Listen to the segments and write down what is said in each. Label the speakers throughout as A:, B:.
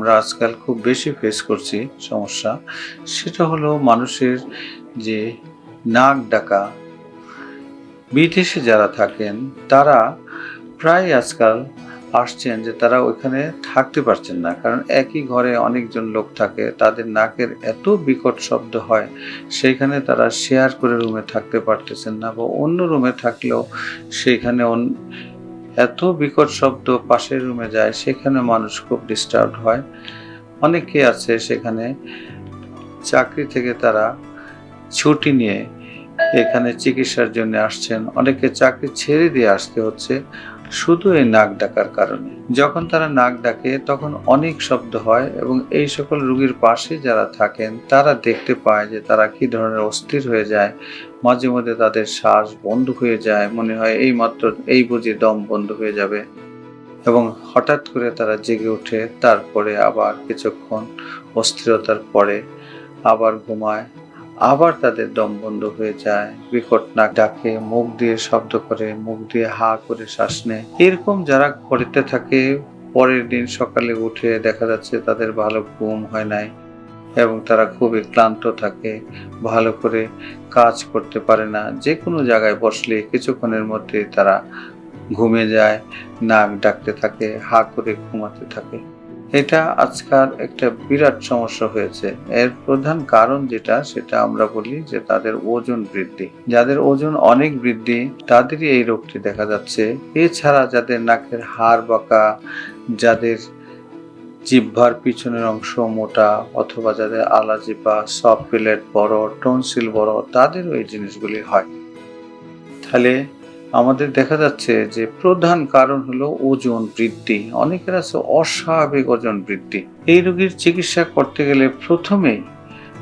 A: আমরা আজকাল খুব বেশি ফেস করছি সমস্যা, সেটা হলো মানুষের যে নাক ডাকা, বিদেশে যারা থাকেন, তারা প্রায় আজকাল আসছেন যে তারা ওইখানে থাকতে পারছেন না। কারণ একই ঘরে অনেকজন লোক থাকে, তাদের নাকের এত বিকট শব্দ হয় সেইখানে তারা শেয়ার করে রুমে থাকতে পারতেছেন না বা অন্য রুমে থাকলেও সেইখানে এত বিকট শব্দ পাশের রুমে যায়, সেখানে মানুষ খুব ডিস্টার্ব হয়। অনেকে আছে সেখানে চাকরি থেকে তারা ছুটি নিয়ে এখানে চিকিৎসার জন্য আসছেন। অনেকে চাকরি ছেড়ে দিয়ে আসতে হচ্ছে। শুধু এই নাক ডাকার কারণে। যখন তারা নাক ডাকে, তখন অনেক শব্দ হয় এবং এই সকল রুগীর পাশে যারা থাকেন, তারা দেখতে পায় যে তারা কি ধরনের অস্থির হয়ে যায়। মাঝে মধ্যে তাদের শ্বাস বন্ধ হয়ে যায়, মনে হয় এই মাত্র এই বুঝি দম বন্ধ হয়ে যাবে। এবং হঠাৎ করে তারা জেগে ওঠে, তারপরে আবার কিছুক্ষণ অস্থিরতার পরে আবার ঘুমায়। আবার তাদের দম বন্ধ হয়ে যায়। বিকট নাক ডাকে, মুখ দিয়ে শব্দ করে, মুখ দিয়ে হা করে শ্বাস নেয়। এরকম যারা করতে থাকে, পরের দিন সকালে উঠে দেখা যাচ্ছে তাদের ভালো ঘুম হয় নাই এবং তারা খুবই ক্লান্ত থাকে, ভালো করে কাজ করতে পারে না। যে কোনো জায়গায় বসলে কিছুক্ষণের মধ্যে তারা ঘুমে যায়, নাক ডাকতে থাকে, হা করে ঘুমাতে থাকে। এটা আজকাল একটা বিরাট সমস্যা হয়েছে। এর প্রধান কারণ যেটা, সেটা আমরা বলি যে তাদের ওজন বৃদ্ধি। যাদের ওজন অনেক বৃদ্ধি, তাদেরই এই রোগটি দেখা যাচ্ছে। এছাড়া যাদের নাকের হাড় বাঁকা, যাদের জিহ্বার পিছনের অংশ মোটা, অথবা যাদের আলা জিহ্বা সব প্লেট বড়, টনসিল বড়, তাদেরও এই জিনিসগুলি হয়। তাহলে আমাদের দেখা যাচ্ছে যে প্রধান কারণ হলো ওজন বৃদ্ধি। অনেকের আছে অস্বাভাবিক ওজন বৃদ্ধি। এই রোগীর চিকিৎসা করতে গেলে প্রথমেই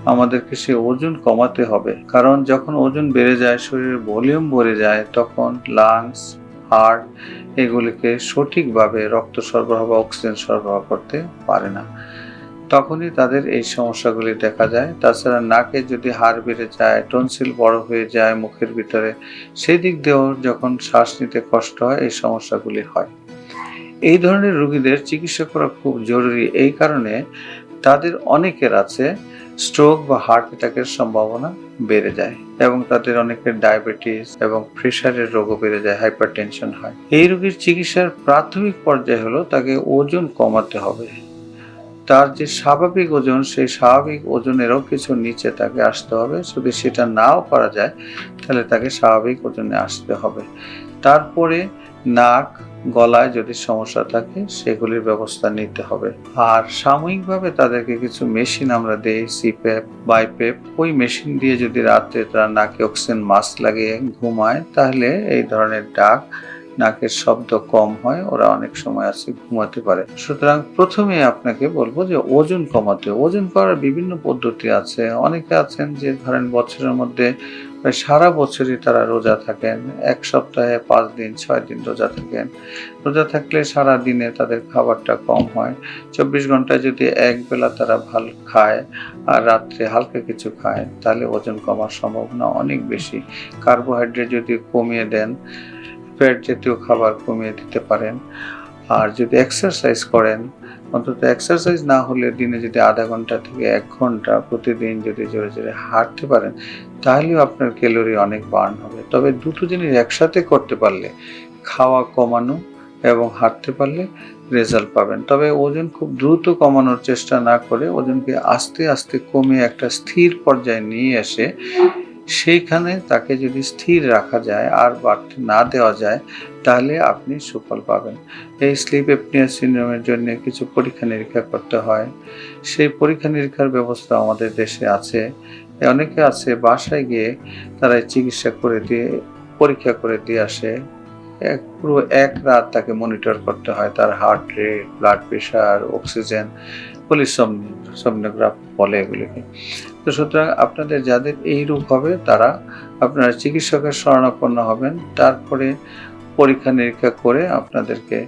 A: আমাদেরকে সে ওজন কমাতে হবে। কারণ যখন ওজন বেড়ে যায়, শরীরের ভলিউম বেড়ে যায়, তখন লাংস হার্ট এগুলিকে সঠিকভাবে রক্ত সরবরাহ বা অক্সিজেন সরবরাহ করতে পারে না। তখনই তাদের এই সমস্যাগুলি দেখা যায়। তাছাড়া নাকে যদি হাড় বেড়ে যায়, টনসিল বড় হয়ে যায় মুখের ভিতরে, সেই দিক দিয়েও যখন শ্বাস নিতে কষ্ট হয়, এই সমস্যাগুলি হয়। এই ধরনের রোগীদের চিকিৎসা করা খুব জরুরি। এই কারণে তাদের অনেকের আছে স্ট্রোক বা হার্ট অ্যাটাকের সম্ভাবনা বেড়ে যায় এবং তাদের অনেকের ডায়াবেটিস এবং প্রেশারের রোগও বেড়ে যায় হাইপার হয়। এই রোগীর চিকিৎসার প্রাথমিক পর্যায়ে হলো তাকে ওজন কমাতে হবে। তার যে স্বাভাবিক ওজন, সেই স্বাভাবিক ওজনেরও কিছু নিচে তাকে আসতে হবে। যদি সেটা নাও করা যায়, তাহলে তাকে স্বাভাবিক ওজনে আসতে হবে। তারপরে নাক, গলায় যদি সমস্যা থাকে, সেগুলির ব্যবস্থা নিতে হবে। আর সাময়িকভাবে তাদেরকে কিছু মেশিন আমরা দেই সিপ্যাপ বাইপেপ ওই মেশিন দিয়ে যদি রাত্রে তারা নাকে অক্সিজেন মাস্ক লাগিয়ে ঘুমায়, তাহলে এই ধরনের ডাক নাকের শব্দ কম হয়, ওরা অনেক সময় আছে ঘুমাতে পারে। সুতরাং প্রথমে আপনাকে বলব যে ওজন কমাতে। ওজন করার বিভিন্ন পদ্ধতি আছে। অনেকে আছেন যে ধরেন বছরের মধ্যে প্রায় সারা বছরই তারা রোজা থাকেন। এক সপ্তাহে পাঁচ দিন, ছয় দিন রোজা থাকেন। রোজা থাকলে সারা দিনে তাদের খাবারটা কম হয়। চব্বিশ ঘন্টায় যদি এক বেলা তারা ভালো খায় আর রাত্রে হালকা কিছু খায়, তাহলে ওজন কমার সম্ভাবনা অনেক বেশি। কার্বোহাইড্রেট যদি কমিয়ে দেন ফ্যাট জাতীয় খাবার কমিয়ে দিতে পারেন। আর যদি এক্সারসাইজ করেন, অন্তত এক্সারসাইজ না হলে দিনে যদি আধা ঘণ্টা থেকে এক ঘণ্টা প্রতিদিন যদি জোরে জোরে হাঁটতে পারেন, তাহলেও আপনার ক্যালোরি অনেক বার্ন হবে। তবে দুটো জিনিস একসাথে করতে পারলে, খাওয়া কমানো এবং হাঁটতে পারলে রেজাল্ট পাবেন। তবে ওজন খুব দ্রুত কমানোর চেষ্টা না করে ওজনকে আস্তে আস্তে কমে একটা স্থির পর্যায়ে নিয়ে এসে সেইখানে তাকে যদি স্থির রাখা যায় আর বাড়তে না দেওয়া যায়, তাহলে আপনি সুফল পাবেন। এই স্লিপ এপনিয়া সিন্ড্রোমের জন্য কিছু পরীক্ষা নিরীক্ষা করতে হয়। সেই পরীক্ষা নিরীক্ষার ব্যবস্থা আমাদের দেশে আছে। অনেকে আছে বাসায় গিয়ে তারা চিকিৎসা করে দিয়ে, পরীক্ষা করে দিয়ে আসে। এক পুরো এক রাত তাকে মনিটর করতে হয়। তার heart rate, blood pressure, oxygen polysomnograph বলে এগুলিকে। তো সুতরাং আপনাদের যাদের এই রূপ হবে, তারা আপনারা চিকিৎসকের শরণাপন্ন হবেন। তারপরে পরীক্ষা নিরীক্ষা করে আপনাদেরকে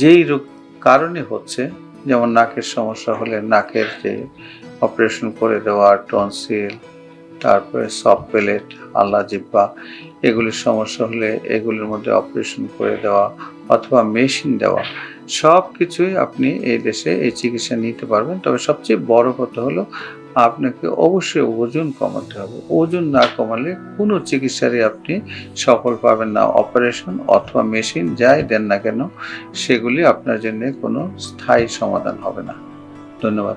A: যেই রোগ কারণে হচ্ছে, যেমন নাকের সমস্যা হলে নাকের যে অপারেশন করে দেওয়া টনসিল তারপরে সফট পেলেট আল্লা জিব্বা, এগুলির সমস্যা হলে এগুলির মধ্যে অপারেশন করে দেওয়া অথবা মেশিন দেওয়া সব কিছুই আপনি এই দেশে এই চিকিৎসা নিতে পারবেন। তবে সবচেয়ে বড় কথা হলো আপনাকে অবশ্যই ওজন কমাতে হবে। ওজন না কমালে কোনো চিকিৎসারই আপনি সফল পাবেন না। অপারেশন অথবা মেশিন যাই দেন না কেন, সেগুলি আপনার জন্য কোনো স্থায়ী সমাধান হবে না। ধন্যবাদ।